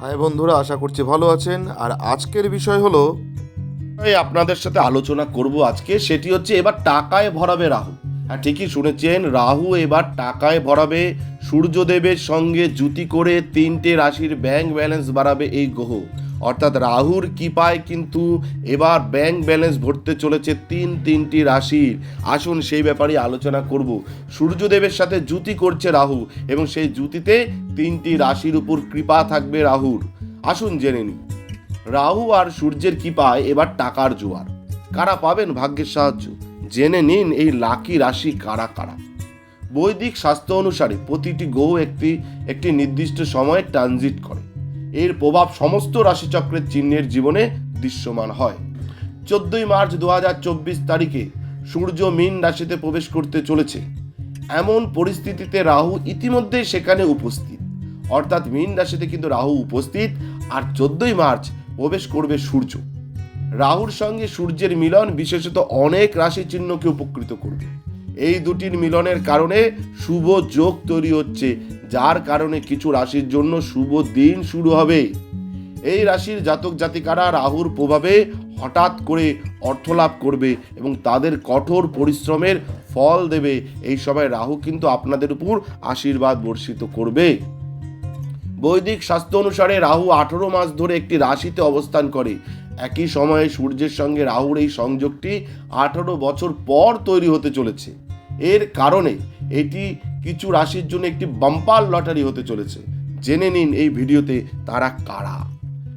High বন্ধুরা, আশা করছি ভালো আছেন। আর আজকের বিষয় হলো আপনাদের সাথে আলোচনা করব আজকে। সেটি হচ্ছে, এবার টাকায় ভরাবে রাহু। হ্যাঁ ঠিকই শুনেছেন, রাহু এবার টাকায় ভরাবে। সূর্যদেবের সঙ্গে জুতি করে তিনটে রাশির ব্যাংক ব্যালেন্স বাড়াবে এই গ্রহ। অর্থাৎ রাহুর কৃপায় কিন্তু এবার ব্যাংক ব্যালেন্স ভরতে চলেছে তিন তিনটি রাশির আসুন সেই ব্যাপারে আলোচনা করব। সূর্যদেবের সাথে জুতি করছে রাহু এবং সেই জুতিতে তিনটি রাশির উপর কৃপা থাকবে রাহুর। আসুন জেনে নিই। রাহু আর সূর্যের কৃপায় এবার টাকার জোয়ার। কারা পাবেন ভাগ্যের সাহায্য? জেনে নিন এই লাকি রাশি কারা কারা। বৈদিক স্বাস্থ্য অনুসারে প্রতিটি গ্রহ একটি একটি নির্দিষ্ট সময়ে ট্রানজিট করে। এর প্রভাব সমস্ত রাশিচক্রের চিহ্নের জীবনে দৃশ্যমান হয়। চোদ্দই মার্চ দু হাজার চব্বিশ তারিখে সূর্য মীন রাশিতে প্রবেশ করতে চলেছে। এমন পরিস্থিতিতে রাহু ইতিমধ্যেই সেখানে উপস্থিত। অর্থাৎ মীন রাশিতে কিন্তু রাহু উপস্থিত আর চোদ্দই মার্চ প্রবেশ করবে সূর্য। রাহুর সঙ্গে সূর্যের মিলন বিশেষত অনেক রাশি চিহ্নকে উপকৃত করবে। এই দুটির মিলনের কারণে শুভ যোগ তৈরি হচ্ছে যার কারণে কিছু রাশির জন্য শুভ দিন শুরু হবে। এই রাশির জাতক জাতিকারা রাহুর প্রভাবে হঠাৎ করে অর্থলাভ করবে এবং তাদের কঠোর পরিশ্রমের ফল দেবে। এই সময় রাহু কিন্তু আপনাদের উপর আশীর্বাদ বর্ষিত করবে। বৈদিক স্বাস্থ্য অনুসারে রাহু আঠেরো মাস ধরে একটি রাশিতে অবস্থান করে। একই সময়ে সূর্যের সঙ্গে রাহুর এই সংযোগটি আঠারো বছর পর তৈরি হতে চলেছে। এর কারণে এটি কিছু রাশির জন্য একটি বাম্পার লটারি হতে চলেছে। জেনে নিন এই ভিডিওতে তারা কারা।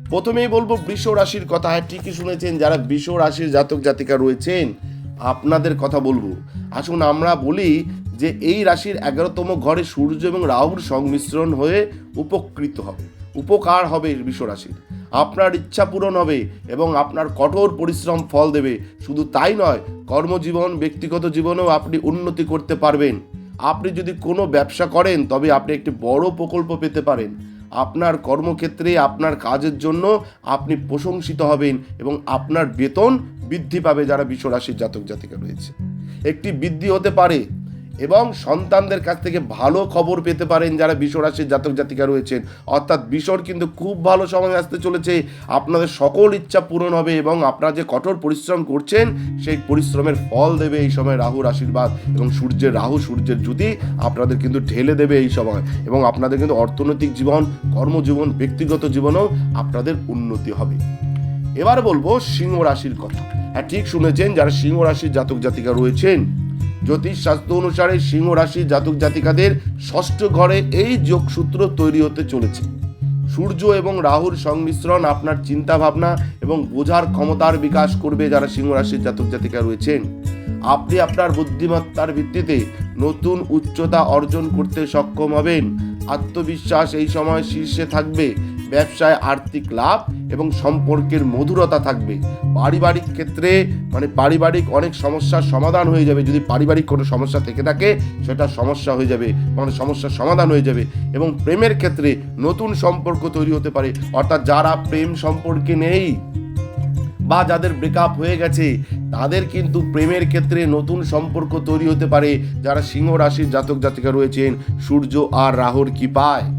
প্রথমেই বলব, বৃষ রাশির কথা হ্যাঁ ঠিকই শুনেছেন, যারা বৃষ রাশির জাতক জাতিকা রয়েছেন, আপনাদের কথা বলব। আসুন আমরা বলি যে এই রাশির এগারোতম ঘরে সূর্য এবং রাহুর সংমিশ্রণ হয়ে উপকৃত হবে, উপকার হবে বৃষ রাশির। আপনার ইচ্ছা পূরণ হবে এবং আপনার কঠোর পরিশ্রম ফল দেবে। শুধু তাই নয়, কর্মজীবন, ব্যক্তিগত জীবনেও আপনি উন্নতি করতে পারবেন। আপনি যদি কোনো ব্যবসা করেন, তবে আপনি একটি বড় প্রকল্প পেতে পারেন। আপনার কর্মক্ষেত্রে, আপনার কাজের জন্য আপনি প্রশংসিত হবেন এবং আপনার বেতন বৃদ্ধি পাবে যারা বিশ্বরাশির জাতক জাতিকা রয়েছে। একটি বৃদ্ধি হতে পারে এবং সন্তানদের কাছ থেকে ভালো খবর পেতে পারেন যারা বিশ্বরাশির জাতক জাতিকা রয়েছেন। অর্থাৎ বিশ্বর কিন্তু খুব ভালো সময় আসতে চলেছে। আপনাদের সকল ইচ্ছা পূরণ হবে এবং আপনারা যে কঠোর পরিশ্রম করছেন, সেই পরিশ্রমের ফল দেবে এই সময় রাহুর আশীর্বাদ এবং সূর্যের রাহু, সূর্যের জ্যোতি আপনাদের কিন্তু ঢেলে দেবে এই সময় এবং আপনাদের কিন্তু অর্থনৈতিক জীবন, কর্মজীবন, ব্যক্তিগত জীবনেও আপনাদের উন্নতি হবে। এবার বলব সিংহ রাশির কথা। হ্যাঁ ঠিক শুনেছেন, যারা সিংহ রাশির জাতক জাতিকা রয়েছেন জ্যোতিষ শাস্ত্র অনুসারে সিংহ রাশির জাতক জাতিকাদের ষষ্ঠ ঘরে এই যোগসূত্র তৈরি হতে চলেছে। সূর্য এবং রাহুর সংমিশ্রণ আপনার চিন্তা ভাবনা এবং বোঝার ক্ষমতার বিকাশ করবে যারা সিংহ রাশির জাতক জাতিকা রয়েছেন। আপনি আপনার বুদ্ধিমত্তার ভিত্তিতে নতুন উচ্চতা অর্জন করতে সক্ষম হবেন। আত্মবিশ্বাস এই সময় শীর্ষে থাকবে। ব্যবসায় আর্থিক লাভ এবং সম্পর্কের মধুরতা থাকবে। পারিবারিক ক্ষেত্রে মানে পারিবারিক অনেক সমস্যার সমাধান হয়ে যাবে। যদি পারিবারিক কোনো সমস্যা থেকে থাকে, সেটা সমস্যা হয়ে যাবে। মানে সমস্যার সমাধান হয়ে যাবে। এবং প্রেমের ক্ষেত্রে নতুন সম্পর্ক তৈরি হতে পারে। অর্থাৎ যারা প্রেম সম্পর্কে নেই বা যাদের ব্রেকআপ হয়ে গেছে, তাদের কিন্তু প্রেমের ক্ষেত্রে নতুন সম্পর্ক তৈরি হতে পারে। যারা সিংহ রাশির জাতক জাতিকা রয়েছেন, সূর্য আর রাহুর কৃপায়।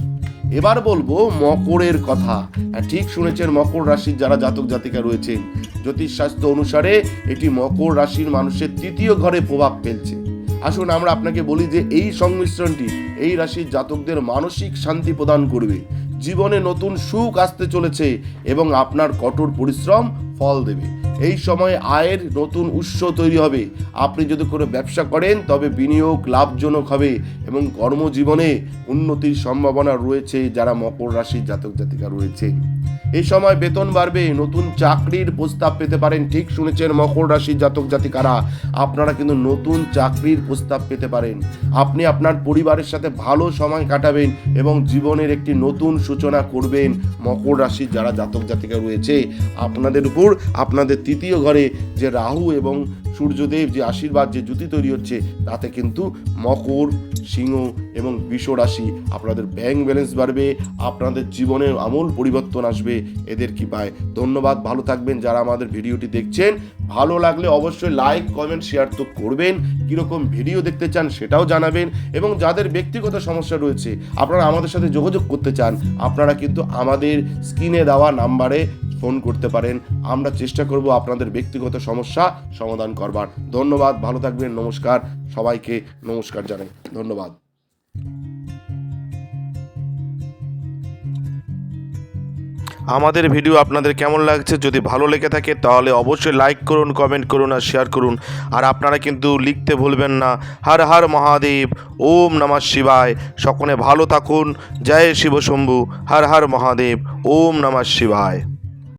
এবার বলব মকরের কথা। হ্যাঁ, ঠিক শুনেছেন মকর রাশির যারা জাতক জাতিকা রয়েছেন জ্যোতিষশাস্ত্র অনুসারে এটি মকর রাশির মানুষের তৃতীয় ঘরে প্রভাব ফেলছে। আসুন আমরা আপনাকে বলি যে এই সংমিশ্রণটি এই রাশির জাতকদের মানসিক শান্তি প্রদান করবে। জীবনে নতুন সুখ আসতে চলেছে এবং আপনার কঠোর পরিশ্রম ফল দেবে। এই সময় আয়ের নতুন উৎস তৈরি হবে। আপনি যদি কোনো ব্যবসা করেন, তবে বিনিয়োগ লাভজনক হবে এবং কর্মজীবনে উন্নতির সম্ভাবনা রয়েছে যারা মকর রাশির জাতক জাতিকা রয়েছে। এই সময় বেতন বাড়বে, নতুন চাকরির প্রস্তাব পেতে পারেন, ঠিক শুনেছেন মকর রাশির জাতক জাতিকারা। আপনারা কিন্তু নতুন চাকরির প্রস্তাব পেতে পারেন। আপনি আপনার পরিবারের সাথে ভালো সময় কাটাবেন এবং জীবনের একটি নতুন সূচনা করবেন মকর রাশির যারা জাতক জাতিকা রয়েছে। আপনাদের উপর আপনাদের তৃতীয় ঘরে যে রাহু এবং সূর্যদেব যে আশীর্বাদ, যে জ্যোতি তৈরি হচ্ছে, তাতে কিন্তু মকর, সিংহ এবং বিষ রাশি আপনাদের ব্যাংক ব্যালেন্স বাড়বে, আপনাদের জীবনের আমূল পরিবর্তন আসবে, এদের কি পায় ধন্যবাদ, ভালো থাকবেন যারা আমাদের ভিডিওটি দেখছেন। ভালো লাগলে অবশ্যই লাইক কমেন্ট শেয়ার তো করবেন। কীরকম ভিডিও দেখতে চান সেটাও জানাবেন এবং যাদের ব্যক্তিগত সমস্যা রয়েছে, আপনারা আমাদের সাথে যোগাযোগ করতে চান, আপনারা কিন্তু আমাদের স্ক্রিনে দেওয়া নাম্বারে ফোন করতে পারেন। আমরা চেষ্টা করব আপনাদের ব্যক্তিগত সমস্যা সমাধান করবার ধন্যবাদ, ভালো থাকবেন, নমস্কার, সবাইকে নমস্কার জানাই, ধন্যবাদ। আমাদের ভিডিও আপনাদের কেমন লাগছে? যদি ভালো লেগে থাকে, তাহলে অবশ্যই লাইক করুন কমেন্ট করুন আর শেয়ার করুন। আর আপনারা কিন্তু লিখতে ভুলবেন না। হর হর মহাদেব, ওম নমঃ শিবায়। সকলে ভালো থাকুন। জয় শিব শম্ভু হর হর মহাদেব, ওম নমঃ শিবায়।